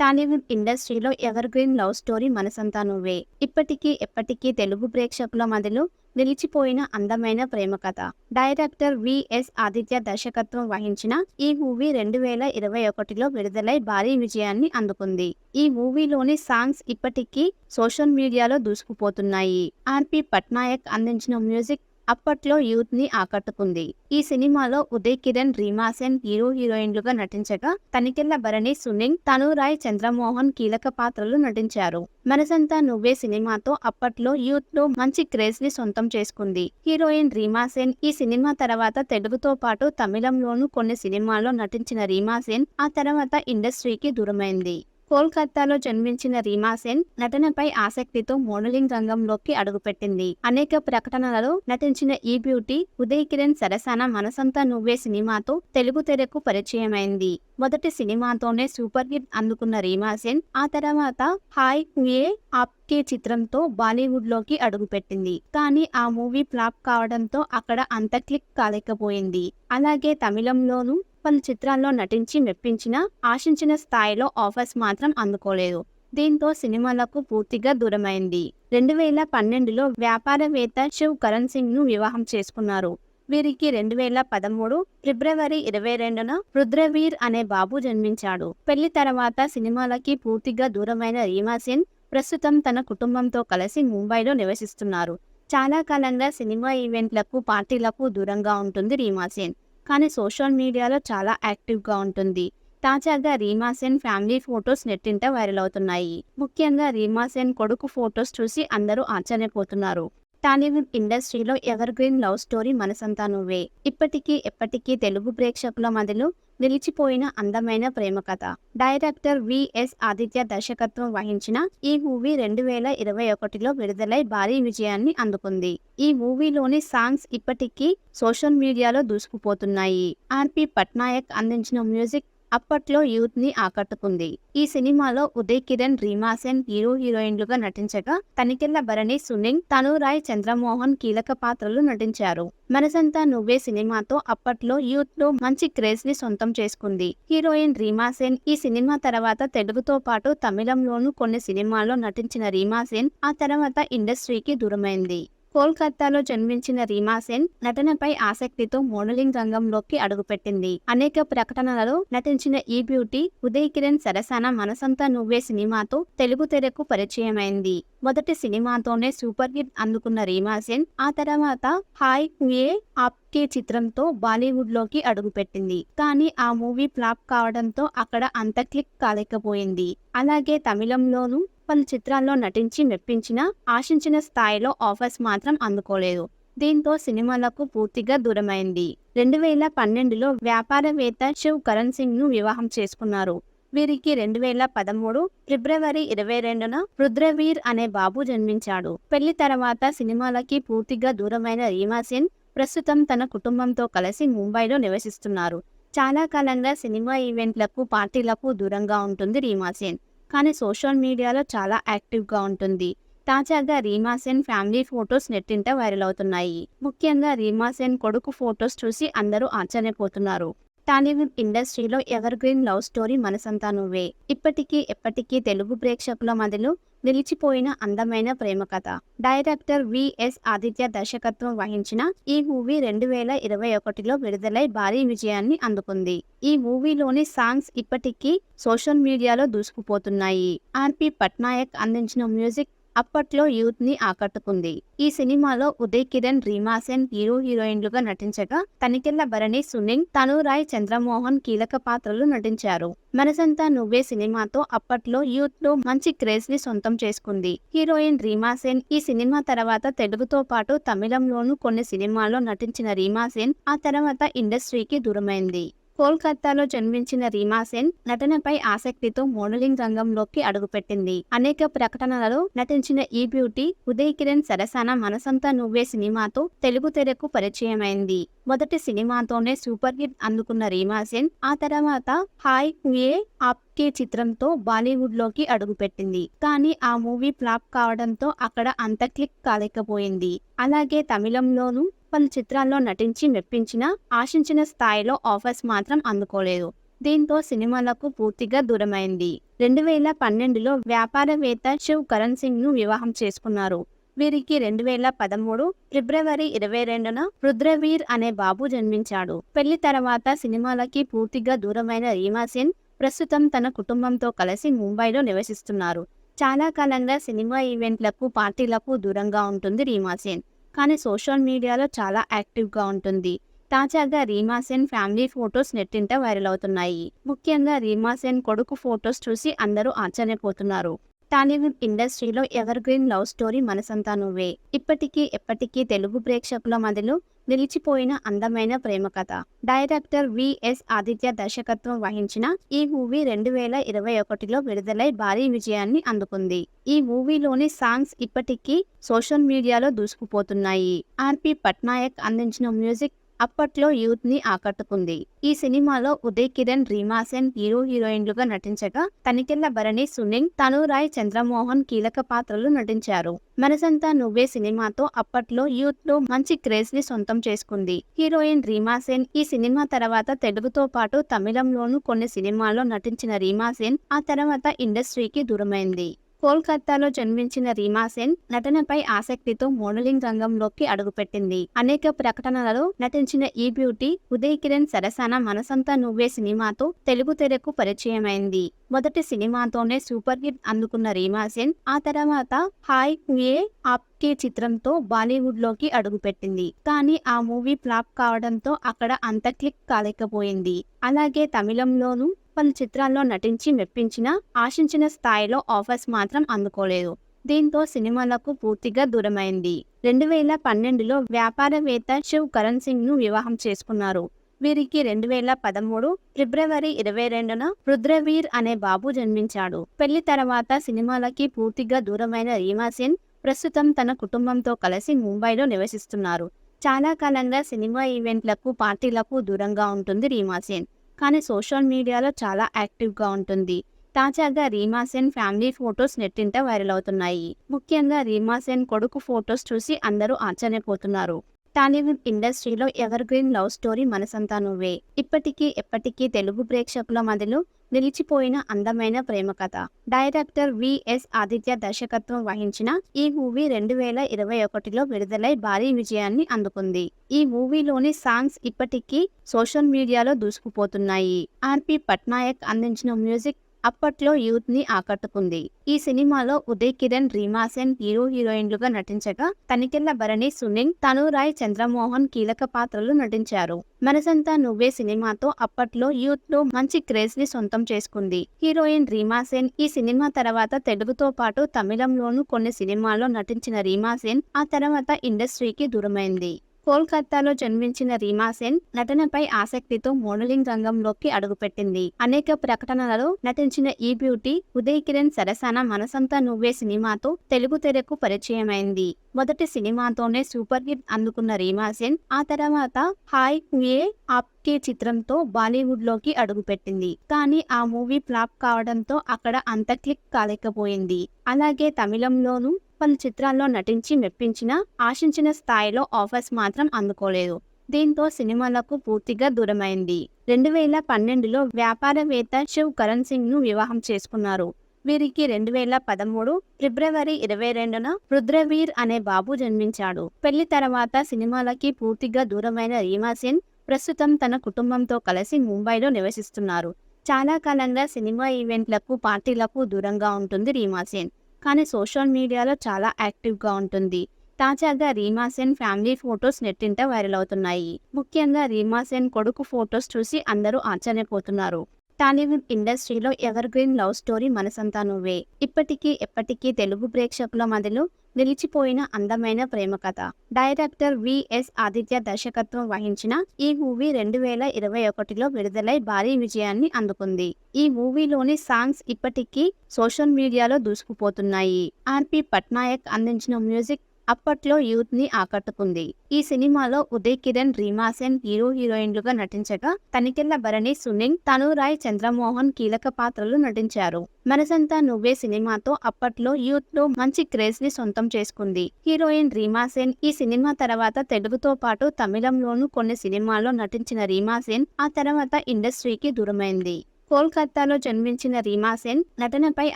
టాలీవుడ్ ఇండస్ట్రీలో ever green love story మనసంతా నువ్వే. ఇప్పటికీ ఎప్పటికీ తెలుగు ప్రేక్షకుల మదిలో నిలిచిపోయిన అందమైన ప్రేమ కథ. డైరెక్టర్ విఎస్ ఆదిత్య దర్శకత్వం వహించిన ఈ మూవీ రెండు వేల ఇరవై ఒకటిలో విడుదలై భారీ విజయాన్ని అందుకుంది. ఈ మూవీలోని సాంగ్స్ ఇప్పటికీ సోషల్ మీడియాలో దూసుకుపోతున్నాయి. ఆర్పి పట్నాయక్ అందించిన మ్యూజిక్ అప్పట్లో యూత్ని ఆకట్టుకుంది. ఈ సినిమాలో ఉదయ్ కిరణ్ రీమా సెన్ హీరో హీరోయిన్లుగా నటించగా తనికెళ్ళ భరణి సునీల్ తనురాయ్ చంద్రమోహన్ కీలక పాత్రలు నటించారు. మనసంతా నువ్వే సినిమాతో అప్పట్లో యూత్లో మంచి క్రేజ్ని సొంతం చేసుకుంది. హీరోయిన్ రీమా సేన్ ఈ సినిమా తర్వాత తెలుగుతో పాటు తమిళంలోనూ కొన్ని సినిమాల్లో నటించిన రీమా సేన్ ఆ తర్వాత ఇండస్ట్రీకి దూరమైంది. కోల్కతాలో జన్మించిన రీమా సెన్ నటనపై ఆసక్తితో మోడలింగ్ రంగంలోకి అడుగుపెట్టింది. అనేక ప్రకటనలలో నటించిన ఈ బ్యూటీ ఉదయ్ కిరణ్ సరసన మనసంతా నువ్వే సినిమాతో తెలుగు తెరకు పరిచయమైంది. మొదటి సినిమాతోనే సూపర్ హిట్ అందుకున్న రీమా సెన్ ఆ తర్వాత హాయ్ హుయే ఆప్కే చిత్రంతో బాలీవుడ్లోకి అడుగుపెట్టింది. కానీ ఆ మూవీ ఫ్లాప్ కావడంతో అక్కడ అంత క్లిక్ కాలేకపోయింది. అలాగే తమిళంలోనూ పలు చిత్రాల్లో నటించి మెప్పించిన ఆశించిన స్థాయిలో ఆఫర్స్ మాత్రం అందుకోలేదు. దీంతో సినిమాలకు పూర్తిగా దూరమైంది. రెండు వేల పన్నెండులో వ్యాపారవేత్త శివ్ కరణ్ సింగ్ను వివాహం చేసుకున్నారు. వీరికి రెండు వేల పదమూడు ఫిబ్రవరి ఇరవై రెండున రుద్రవీర్ అనే బాబు జన్మించాడు. పెళ్ళి తర్వాత సినిమాలకి పూర్తిగా దూరమైన రీమా సేన్ ప్రస్తుతం తన కుటుంబంతో కలిసి ముంబైలో నివసిస్తున్నారు. చాలా కాలంగా సినిమా ఈవెంట్లకు పార్టీలకు దూరంగా ఉంటుంది రీమా సేన్ కానీ సోషల్ మీడియాలో చాలా యాక్టివ్గా ఉంటుంది. తాజాగా రీమా సేన్ ఫ్యామిలీ ఫొటోస్ నెట్టింట వైరల్ అవుతున్నాయి. ముఖ్యంగా రీమా సేన్ కొడుకు ఫొటోస్ చూసి అందరూ ఆశ్చర్యపోతున్నారు. టాలీవుడ్ ఇండస్ట్రీలో ఎవర్ గ్రీన్ లవ్ స్టోరీ మనసంతా నువ్వే. ఇప్పటికీ ఎప్పటికీ తెలుగు ప్రేక్షకుల మధ్యలో నిలిచిపోయిన అందమైన ప్రేమ కథ డైరెక్టర్ విఎస్ ఆదిత్య దర్శకత్వం వహించిన ఈ మూవీ రెండు వేల ఇరవై ఒకటిలో విడుదలై భారీ విజయాన్ని అందుకుంది. ఈ మూవీలోని సాంగ్స్ ఇప్పటికీ సోషల్ మీడియాలో దూసుకుపోతున్నాయి. ఆర్పి పట్నాయక్ అందించిన మ్యూజిక్ అప్పట్లో యూత్ని ఆకట్టుకుంది. ఈ సినిమాలో ఉదయ్ కిరణ్ రీమా సెన్ హీరో హీరోయిన్లుగా నటించగా తనికెళ్ళ భరణి సునీల్ తనురాయ్ చంద్రమోహన్ కీలక పాత్రలు నటించారు. మనసంతా నువ్వే సినిమాతో అప్పట్లో యూత్లో మంచి క్రేజ్ని సొంతం చేసుకుంది. హీరోయిన్ రీమా సేన్ ఈ సినిమా తర్వాత తెలుగుతో పాటు తమిళంలోనూ కొన్ని సినిమాల్లో నటించిన రీమా సేన్ ఆ తర్వాత ఇండస్ట్రీకి దూరమైంది. కోల్కతాలో జన్మించిన రీమా సెన్ నటనపై ఆసక్తితో మోడలింగ్ రంగంలోకి అడుగుపెట్టింది. అనేక ప్రకటనలలో నటించిన ఈ బ్యూటీ ఉదయ్ కిరణ్ సరసన మనసంతా నువ్వే సినిమాతో తెలుగు తెరకు పరిచయమైంది. మొదటి సినిమాతోనే సూపర్ హిట్ అందుకున్న రీమా సెన్ ఆ తర్వాత హాయ్ హుయే ఆప్కే చిత్రంతో బాలీవుడ్లోకి అడుగుపెట్టింది. కానీ ఆ మూవీ ఫ్లాప్ కావడంతో అక్కడ అంత క్లిక్ కాలేకపోయింది. అలాగే తమిళంలోనూ పలు చిత్రాల్లో నటించి మెప్పించినా ఆశించిన స్థాయిలో ఆఫర్స్ మాత్రం అందుకోలేదు. దీంతో సినిమాలకు పూర్తిగా దూరమైంది. రెండు వేల పన్నెండులో వ్యాపారవేత్త శివ్ కరణ్ సింగ్ను వివాహం చేసుకున్నారు. వీరికి రెండు వేల పదమూడు ఫిబ్రవరి ఇరవై రెండున రుద్రవీర్ అనే బాబు జన్మించాడు. పెళ్ళి తర్వాత సినిమాలకి పూర్తిగా దూరమైన రీమా సేన్ ప్రస్తుతం తన కుటుంబంతో కలిసి ముంబైలో నివసిస్తున్నారు. చాలా కాలంగా సినిమా ఈవెంట్లకు పార్టీలకు దూరంగా ఉంటుంది రీమా సేన్. కానీ సోషల్ మీడియాలో చాలా యాక్టివ్గా ఉంటుంది. తాజాగా రీమా సేన్ ఫ్యామిలీ ఫొటోస్ నెట్టింట వైరల్ అవుతున్నాయి. ముఖ్యంగా రీమా సేన్ కొడుకు ఫొటోస్ చూసి అందరూ ఆశ్చర్యపోతున్నారు. టాలీవుడ్ ఇండస్ట్రీలో ఎవర్ గ్రీన్ లవ్ స్టోరీ మనసంతా నువ్వే. ఇప్పటికీ ఎప్పటికీ తెలుగు ప్రేక్షకుల మధ్యలో నిలిచిపోయిన అందమైన ప్రేమ కథ. డైరెక్టర్ విఎస్ ఆదిత్య దర్శకత్వం వహించిన ఈ మూవీ రెండు వేల ఇరవై ఒకటిలో విడుదలై భారీ విజయాన్ని అందుకుంది. ఈ మూవీలోని సాంగ్స్ ఇప్పటికీ సోషల్ మీడియాలో దూసుకుపోతున్నాయి. ఆర్పి పట్నాయక్ అందించిన మ్యూజిక్ అప్పట్లో యూత్ని ఆకట్టుకుంది. ఈ సినిమాలో ఉదయ్ కిరణ్ రీమా సెన్ హీరో హీరోయిన్లుగా నటించగా తనికెళ్ళ భరణి సునీల్ తనురాయ్ చంద్రమోహన్ కీలక పాత్రలు నటించారు. మనసంతా నువ్వే సినిమాతో అప్పట్లో యూత్లో మంచి క్రేజ్ని సొంతం చేసుకుంది. హీరోయిన్ రీమా సేన్ ఈ సినిమా తర్వాత తెలుగుతో పాటు తమిళంలోనూ కొన్ని సినిమాల్లో నటించిన రీమా సేన్ ఆ తర్వాత ఇండస్ట్రీకి దూరమైంది. కోల్కతాలో జన్మించిన రీమా సెన్ నటనపై ఆసక్తితో మోడలింగ్ రంగంలోకి అడుగుపెట్టింది. అనేక ప్రకటనలలో నటించిన ఈ బ్యూటీ ఉదయ్ కిరణ్ సరసన మనసంతా నువ్వే సినిమాతో తెలుగు తెరకు పరిచయమైంది. మొదటి సినిమాతోనే సూపర్ హిట్ అందుకున్న రీమా సెన్ ఆ తర్వాత హాయ్ హుయే ఆప్కే చిత్రంతో బాలీవుడ్లోకి అడుగుపెట్టింది. కానీ ఆ మూవీ ఫ్లాప్ కావడంతో అక్కడ అంత క్లిక్ కాలేకపోయింది. అలాగే తమిళంలోనూ పలు చిత్రాల్లో నటించి మెప్పించిన ఆశించిన స్థాయిలో ఆఫర్స్ మాత్రం అందుకోలేదు. దీంతో సినిమాలకు పూర్తిగా దూరమైంది. రెండు వేల పన్నెండులో వ్యాపారవేత్త శివ్ కరణ్ సింగ్ను వివాహం చేసుకున్నారు. వీరికి రెండు వేల పదమూడు ఫిబ్రవరి ఇరవై రెండున రుద్రవీర్ అనే బాబు జన్మించాడు. పెళ్ళి తర్వాత సినిమాలకి పూర్తిగా దూరమైన రీమా సేన్ ప్రస్తుతం తన కుటుంబంతో కలిసి ముంబైలో నివసిస్తున్నారు. చాలా కాలంగా సినిమా ఈవెంట్లకు పార్టీలకు దూరంగా ఉంటుంది రీమా సేన్. కానీ సోషల్ మీడియాలో చాలా యాక్టివ్గా ఉంటుంది. తాజాగా రీమా సేన్ ఫ్యామిలీ ఫొటోస్ నెట్టింట వైరల్ అవుతున్నాయి. ముఖ్యంగా రీమా సేన్ కొడుకు ఫొటోస్ చూసి అందరూ ఆశ్చర్యపోతున్నారు. టాలీవుడ్ ఇండస్ట్రీలో ఎవర్ గ్రీన్ లవ్ స్టోరీ మనసంతా నువ్వే. ఇప్పటికీ ఎప్పటికీ తెలుగు ప్రేక్షకుల మధ్యలో నిలిచిపోయిన అందమైన ప్రేమ కథ. డైరెక్టర్ విఎస్ ఆదిత్య దర్శకత్వం వహించిన ఈ మూవీ రెండు వేల ఇరవై ఒకటిలో విడుదలై భారీ విజయాన్ని అందుకుంది. ఈ మూవీలోని సాంగ్స్ ఇప్పటికీ సోషల్ మీడియాలో దూసుకుపోతున్నాయి. ఆర్పి పట్నాయక్ అందించిన మ్యూజిక్ అప్పట్లో యూత్ని ఆకట్టుకుంది. ఈ సినిమాలో ఉదయ్ కిరణ్ రీమా సెన్ హీరో హీరోయిన్లుగా నటించగా తనికెళ్ళ భరణి సునీల్ తనురాయ్ చంద్రమోహన్ కీలక పాత్రలు నటించారు. మనసంతా నువ్వే సినిమాతో అప్పట్లో యూత్లో మంచి క్రేజ్ని సొంతం చేసుకుంది. హీరోయిన్ రీమా సేన్ ఈ సినిమా తర్వాత తెలుగుతో పాటు తమిళంలోనూ కొన్ని సినిమాల్లో నటించిన రీమా సేన్ ఆ తర్వాత ఇండస్ట్రీకి దూరమైంది. కోల్కతాలో జన్మించిన రీమాసేన్ నటనపై ఆసక్తితో మోడలింగ్ రంగంలోకి అడుగుపెట్టింది. అనేక ప్రకటనలలో నటించిన ఈ బ్యూటీ ఉదయ్ కిరణ్ సరసన మనసంతా నువ్వే సినిమాతో తెలుగు తెరకు పరిచయమైంది. మొదటి సినిమాతోనే సూపర్ హిట్ అందుకున్న రీమా సెన్ ఆ తర్వాత హాయ్ హుయే ఆప్కే చిత్రంతో బాలీవుడ్లోకి అడుగుపెట్టింది. కానీ ఆ మూవీ ఫ్లాప్ కావడంతో అక్కడ అంత క్లిక్ కాలేకపోయింది. అలాగే తమిళంలోనూ పలు చిత్రాల్లో నటించి మెప్పించిన ఆశించిన స్థాయిలో ఆఫర్స్ మాత్రం అందుకోలేదు. దీంతో సినిమాలకు పూర్తిగా దూరమైంది. రెండు వేల పన్నెండులో వ్యాపారవేత్త శివ్ కరణ్ సింగ్ను వివాహం చేసుకున్నారు. వీరికి రెండు వేల పదమూడు ఫిబ్రవరి ఇరవై రెండున రుద్రవీర్ అనే బాబు జన్మించాడు. పెళ్ళి తర్వాత సినిమాలకి పూర్తిగా దూరమైన రీమా సేన్ ప్రస్తుతం తన కుటుంబంతో కలిసి ముంబైలో నివసిస్తున్నారు. చాలా కాలంగా సినిమా ఈవెంట్లకు పార్టీలకు దూరంగా ఉంటుంది రీమా సేన్. కానీ సోషల్ మీడియాలో చాలా యాక్టివ్గా ఉంటుంది. తాజాగా రీమా సేన్ ఫ్యామిలీ ఫొటోస్ నెట్టింట వైరల్ అవుతున్నాయి. ముఖ్యంగా రీమా సేన్ కొడుకు ఫొటోస్ చూసి అందరూ ఆశ్చర్యపోతున్నారు. టాలీవుడ్ ఇండస్ట్రీలో ఎవర్ గ్రీన్ లవ్ స్టోరీ మనసంతా నువ్వే. ఇప్పటికీ ఎప్పటికీ తెలుగు ప్రేక్షకుల మధ్యలో నిలిచిపోయిన అందమైన ప్రేమ కథ. డైరెక్టర్ విఎస్ ఆదిత్య దర్శకత్వం వహించిన ఈ మూవీ రెండు వేల ఇరవై ఒకటిలో విడుదలై భారీ విజయాన్ని అందుకుంది. ఈ మూవీలోని సాంగ్స్ ఇప్పటికీ సోషల్ మీడియాలో దూసుకుపోతున్నాయి. ఆర్పి పట్నాయక్ అందించిన మ్యూజిక్ అప్పట్లో యూత్ని ఆకట్టుకుంది. ఈ సినిమాలో ఉదయ్ కిరణ్ రీమాసేన్ హీరో హీరోయిన్లుగా నటించగా తనికెళ్ళ భరణి సునీల్ తనురాయ్ చంద్రమోహన్ కీలక పాత్రలు నటించారు. మనసంతా నువ్వే సినిమాతో అప్పట్లో యూత్లో మంచి క్రేజ్ని సొంతం చేసుకుంది. హీరోయిన్ రీమా సేన్ ఈ సినిమా తర్వాత తెలుగుతో పాటు తమిళంలోనూ కొన్ని సినిమాల్లో నటించిన రీమా సేన్ ఆ తర్వాత ఇండస్ట్రీకి దూరమైంది. కోల్కతాలో జన్మించిన రీమా సెన్ నటనపై ఆసక్తితో మోడలింగ్ రంగంలోకి అడుగుపెట్టింది. అనేక ప్రకటనలలో నటించిన ఈ బ్యూటీ ఉదయ్ కిరణ్ సరసన మనసంతా నువ్వే సినిమాతో తెలుగు తెరకు పరిచయమైంది. మొదటి సినిమాతోనే సూపర్ హిట్ అందుకున్న రీమా సెన్ ఆ తర్వాత హాయ్ హుయే ఆప్కే చిత్రంతో బాలీవుడ్లోకి అడుగుపెట్టింది. కానీ ఆ మూవీ ఫ్లాప్ కావడంతో అక్కడ అంత క్లిక్ కాలేకపోయింది. అలాగే తమిళంలోనూ పలు చిత్రాల్లో నటించి మెప్పించిన ఆశించిన స్థాయిలో ఆఫర్స్ మాత్రం అందుకోలేదు. దీంతో సినిమాలకు పూర్తిగా దూరమైంది. రెండు వేల పన్నెండులో వ్యాపారవేత్త శివ్ కరణ్ సింగ్ను వివాహం చేసుకున్నారు. వీరికి రెండు వేల పదమూడు ఫిబ్రవరి ఇరవై రెండున రుద్రవీర్ అనే బాబు జన్మించాడు. పెళ్ళి తర్వాత సినిమాలకి పూర్తిగా దూరమైన రీమా సేన్ ప్రస్తుతం తన కుటుంబంతో కలిసి ముంబైలో నివసిస్తున్నారు. చాలా కాలంగా సినిమా ఈవెంట్లకు పార్టీలకు దూరంగా ఉంటుంది రీమా సేన్. కానీ సోషల్ మీడియాలో చాలా యాక్టివ్గా ఉంటుంది. తాజాగా రీమా సేన్ ఫ్యామిలీ ఫొటోస్ నెట్టింట వైరల్ అవుతున్నాయి. ముఖ్యంగా రీమా సేన్ కొడుకు ఫొటోస్ చూసి అందరూ ఆశ్చర్యపోతున్నారు. టాలీవుడ్ ఇండస్ట్రీలో ఎవర్ గ్రీన్ లవ్ స్టోరీ మనసంతా నువ్వే. ఇప్పటికీ ఎప్పటికీ తెలుగు ప్రేక్షకుల మధ్యలో నిలిచిపోయిన అందమైన ప్రేమ కథ. డైరెక్టర్ విఎస్ ఆదిత్య దర్శకత్వం వహించిన ఈ మూవీ రెండు వేల ఇరవై ఒకటిలో విడుదలై భారీ విజయాన్ని అందుకుంది. ఈ మూవీలోని సాంగ్స్ ఇప్పటికీ సోషల్ మీడియాలో దూసుకుపోతున్నాయి. ఆర్పి పట్నాయక్ అందించిన మ్యూజిక్ అప్పట్లో యూత్ని ఆకట్టుకుంది. ఈ సినిమాలో ఉదయ్ కిరణ్ రీమా సెన్ హీరో హీరోయిన్లుగా నటించగా తనికెళ్ళ భరణి సునీల్ తనురాయ్ చంద్రమోహన్ కీలక పాత్రలు నటించారు. మనసంతా నువ్వే సినిమాతో అప్పట్లో యూత్లో మంచి క్రేజ్ని సొంతం చేసుకుంది. హీరోయిన్ రీమా సేన్ ఈ సినిమా తర్వాత తెలుగుతో పాటు తమిళంలోనూ కొన్ని సినిమాల్లో నటించిన రీమా సేన్ ఆ తర్వాత ఇండస్ట్రీకి దూరమైంది. కోల్కతాలో జన్మించిన రీమా సెన్ నటనపై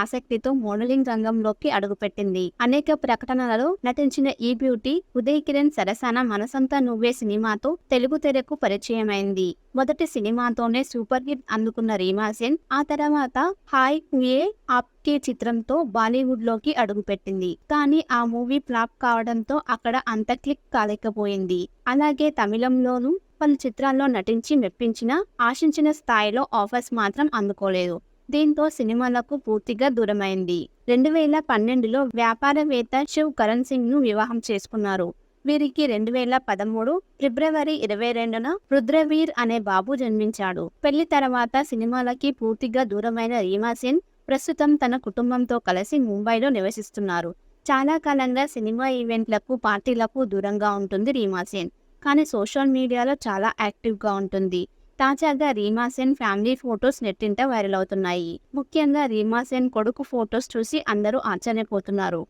ఆసక్తితో మోడలింగ్ రంగంలోకి అడుగుపెట్టింది. అనేక ప్రకటనలలో నటించిన ఈ బ్యూటీ ఉదయ్ కిరణ్ సరసన మనసంతా నువ్వే సినిమాతో తెలుగు తెరకు పరిచయమైంది. మొదటి సినిమాతోనే సూపర్ హిట్ అందుకున్న రీమా సెన్ ఆ తర్వాత హాయ్ ఏ ఆప్కే చిత్రంతో బాలీవుడ్లోకి అడుగుపెట్టింది. కానీ ఆ మూవీ ఫ్లాప్ కావడంతో అక్కడ అంత క్లిక్ కాలేకపోయింది. అలాగే తమిళంలోనూ పలు చిత్రాల్లో నటించి మెప్పించిన ఆశించిన స్థాయిలో ఆఫర్స్ మాత్రం అందుకోలేదు. దీంతో సినిమాలకు పూర్తిగా దూరమైంది. రెండు వేల పన్నెండులో వ్యాపారవేత్త శివ్ కరణ్ సింగ్ను వివాహం చేసుకున్నారు. వీరికి రెండు వేల పదమూడు ఫిబ్రవరి ఇరవై రెండున రుద్రవీర్ అనే బాబు జన్మించాడు. పెళ్ళి తర్వాత సినిమాలకి పూర్తిగా దూరమైన రీమా సేన్ ప్రస్తుతం తన కుటుంబంతో కలిసి ముంబైలో నివసిస్తున్నారు. చాలా కాలంగా సినిమా ఈవెంట్లకు పార్టీలకు దూరంగా ఉంటుంది రీమా సేన్ కానీ సోషల్ మీడియాలో చాలా యాక్టివ్గా ఉంటుంది. తాజాగా రీమా సేన్ ఫ్యామిలీ ఫొటోస్ నెట్టింట వైరల్ అవుతున్నాయి. ముఖ్యంగా రీమా సేన్ కొడుకు ఫొటోస్ చూసి అందరూ ఆశ్చర్యపోతున్నారు.